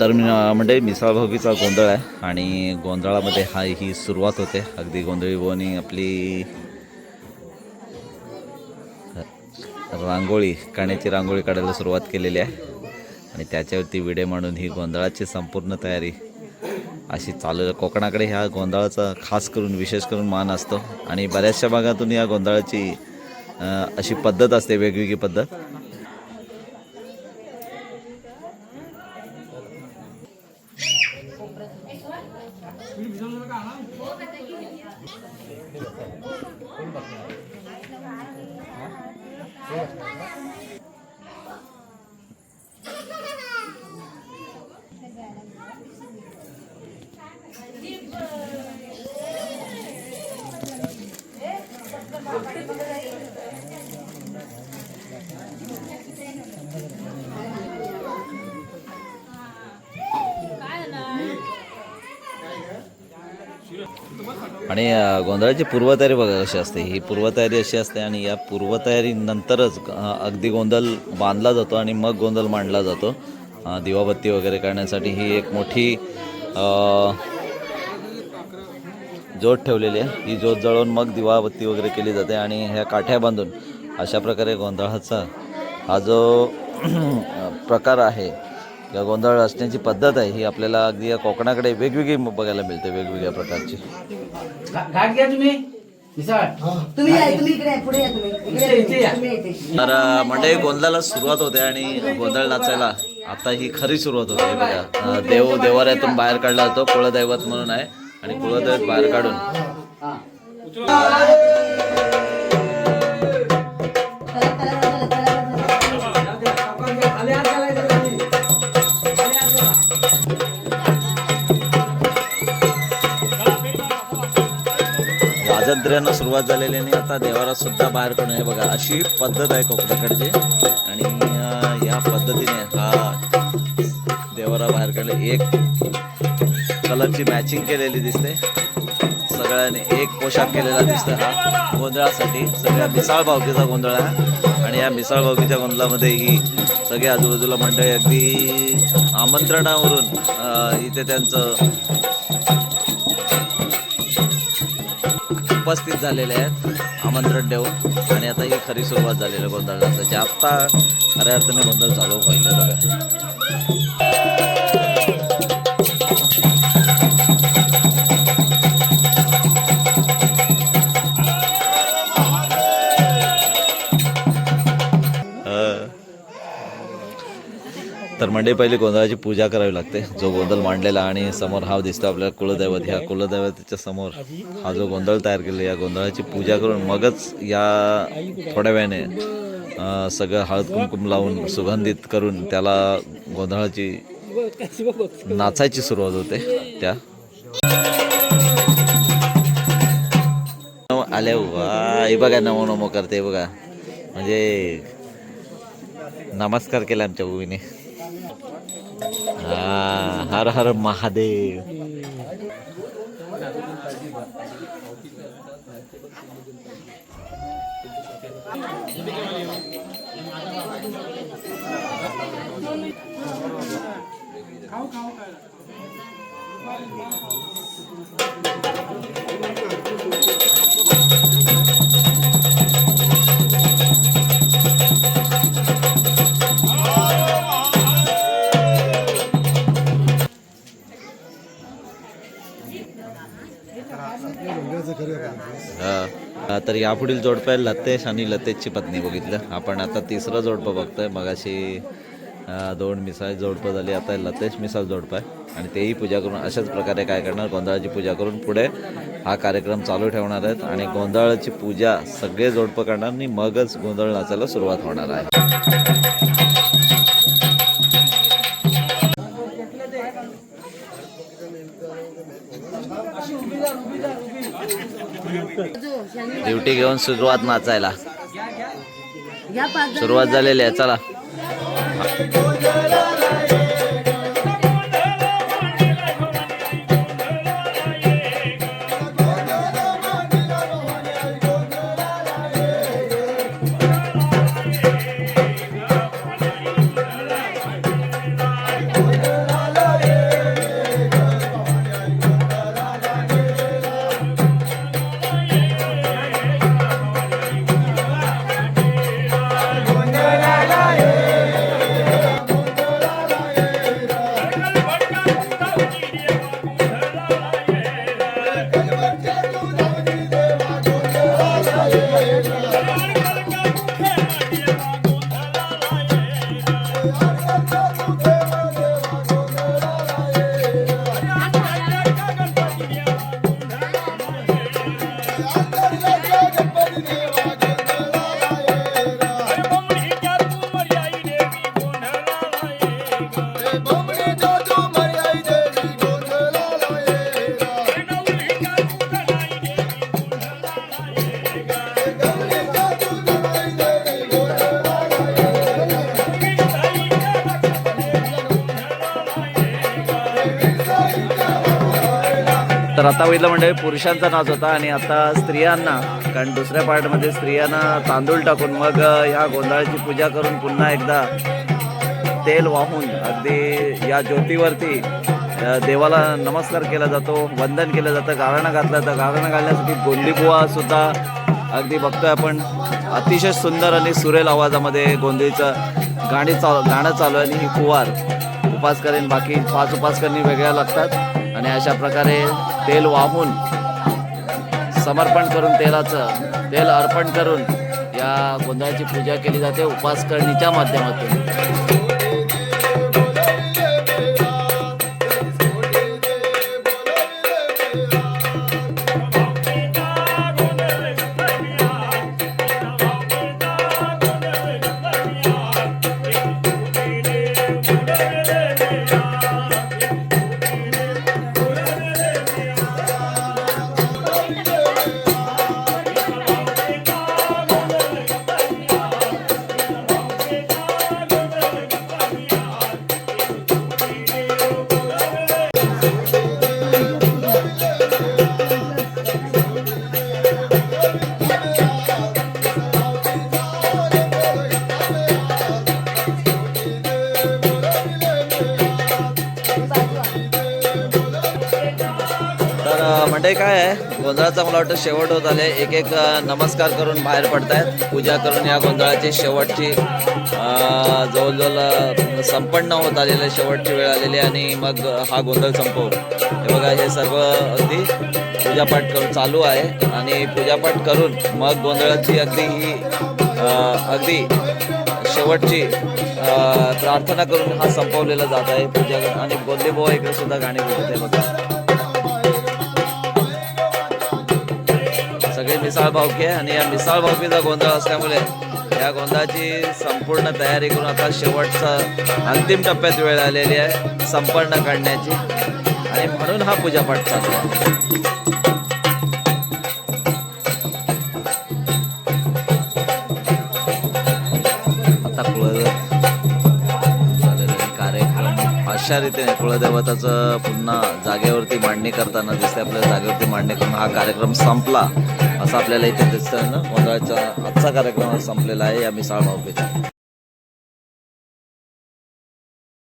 तर मी म्हणजे मिसाळभाऊकीचा गोंधळ आहे आणि गोंधळामध्ये हा ही सुरुवात होते. अगदी गोंधळी बोनी आपली रांगोळी काण्याची रांगोळी काढायला सुरुवात केलेली आहे. आणि त्याच्यावरती विडे म्हणून ही गोंधळाची संपूर्ण तयारी अशी चालू. कोकणाकडे ह्या गोंधळाचा खास करून विशेष करून मान असतो. आणि बऱ्याचशा भागातून या गोंधळाची अशी पद्धत असते वेगवेगळी पद्धत. आणि गोंधळाची पूर्वतयारी बघा कशी असते. ही पूर्वतयारी अशी असते आणि या पूर्वतयारीनंतरच अगदी गोंधळ बांधला जातो आणि मग गोंधळ मांडला जातो. दिवाबत्ती वगैरे करण्यासाठी ही एक मोठी जोत ठेवलेली आहे. ही जोत जळवून मग दिवाबत्ती वगैरे केली जाते आणि ह्या काठ्या बांधून अशा प्रकारे गोंधळाचा हा जो प्रकार आहे किंवा गोंधळ असण्याची पद्धत आहे. ही आपल्याला अगदी या कोकणाकडे वेगवेगळी बघायला मिळते वेगवेगळ्या प्रकारची. घाट घ्या तुम्ही. इथे. तर मंडळी गोंधळाला सुरुवात होते आणि गोंधळ नाचायला आता ही खरी सुरुवात होते. हे बघा. देव देवाऱ्यातून बाहेर काढला जातो. कुळदैवत म्हणून आहे आणि कुळदैवत बाहेर काढून. वाजंत्र्यानं सुरुवात झालेली आणि आता देवाला सुद्धा बाहेर पडणं हे बघा अशी पद्धत आहे कोकणाकडची. आणि या पद्धतीने हा देवारा बाहेर काढले. एक कलरची मॅचिंग केलेली दिसते. सगळ्यांनी एक पोशाख केलेला दिसतो हा गोंधळासाठी. सगळ्या मिसाळ भावकीचा गोंधळ आहे. आणि या मिसाळ भावकीच्या गोंधळामध्ये ही सगळी आजूबाजूला मंडळी अगदी आमंत्रणावरून इथे त्यांचं उपस्थित झालेले आहेत. आमंत्रण देऊन आणि आता ही खरी सुरुवात झालेली आहे गोंधळ नाचायची आत्ता खऱ्या अर्थाने गोंधळ चालू होईल बघा. तर मंडळी पहिली गोंधळाची पूजा करावी लागते. जो गोंधळ मांडलेला आणि समोर हा दिसतो आपल्याला कुलदैवत. ह्या कुलदैवताच्या समोर हा जो गोंधळ तयार केला या गोंधळाची पूजा करून मगच या थोड्या वेळाने सगळं हळद कुंकुम लावून सुगंधित करून त्याला गोंधळाची नाचायची सुरुवात होते त्या. आले वा हे बघा नमो नमो करते बघा. म्हणजे नमस्कार केला आमच्या भूमीने হ্যাঁ, হর হর মহাদেব। খাও খাও। हा. तर यापुढील जोडपं आहे लतेश आणि लतेशची पत्नी बघितलं. आपण आता तिसरं जोडपं बघतोय. मगाशी दोन मिसाळ जोडपं झाली. आता लतेश मिसाळ जोडपं आहे आणि तेही पूजा करून अशाच प्रकारे काय करणार? गोंधळाची पूजा करून पुढे हा कार्यक्रम चालू ठेवणार आहेत. आणि गोंधळाची पूजा सगळे जोडपं करणार आणि मगच गोंधळ नाचायला सुरुवात होणार आहे. ड्युटी घेऊन सुरुवात नाचायला. सुरुवात झालेली आहे चला. तर आता बघितलं म्हणजे पुरुषांचा नाच होता आणि आता स्त्रियांना कारण दुसऱ्या पार्टमध्ये स्त्रियांना तांदूळ टाकून मग ह्या गोंधळाची पूजा करून पुन्हा एकदा तेल वाहून अगदी या ज्योतीवरती देवाला नमस्कार केला जातो वंदन केलं जातं गाळणं घातलं जातं. गाळणं घालण्यासाठी गोंधीबुवा सुद्धा अगदी बघतोय आपण. अतिशय सुंदर आणि सुरेल आवाजामध्ये गोंधळीचं गाणी चाल गाणं चालू आहे आणि ही कुवार उपास करेन बाकी पाच उपास करणे वेगळ्या लागतात. आणि अशा प्रकारे तेल वाहून समर्पण करून तेलाचं तेल अर्पण करून या गोंधळाची पूजा केली जाते उपास करणीच्या माध्यमातून तर काय आहे? गोंधळाचा मला वाटतं शेवट होत आले एक एक नमस्कार करून बाहेर पडतायत. पूजा करून या गोंधळाची शेवटची जवळजवळ संपन्न होत आलेलं शेवटची वेळ आलेली आणि मग हा गोंधळ संपवू. हे बघा हे सर्व अगदी पूजापाठ करून चालू आहे. आणि पूजापाठ करून मग गोंधळाची अगदी ही अगदी शेवटची प्रार्थना करून हा संपवलेला जात आहे. पूजा आणि गोंदे बुवा इकडे सुद्धा गाणी बोलत आहे बघा. मिसाळ भावकी आणि या मिसाळ भावकीचा गोंधळ असल्यामुळे या गोंधळाची संपूर्ण तयारी करून आता शेवटचा अंतिम टप्प्यात वेळ आलेली आहे संपन्न काढण्याची आणि म्हणून हा पूजापाठ चालू आहे. आता कार्यक्रम अशा रीतीने कुळदेवताचं पुन्हा जागेवरती मांडणी करताना दिसते आपल्या जागेवरती मांडणी करून हा कार्यक्रम संपला. असं आपल्याला इथे दिसतंय ना. मंडळाचा आजचा कार्यक्रम संपलेला आहे. या मिसाळ भावकीचा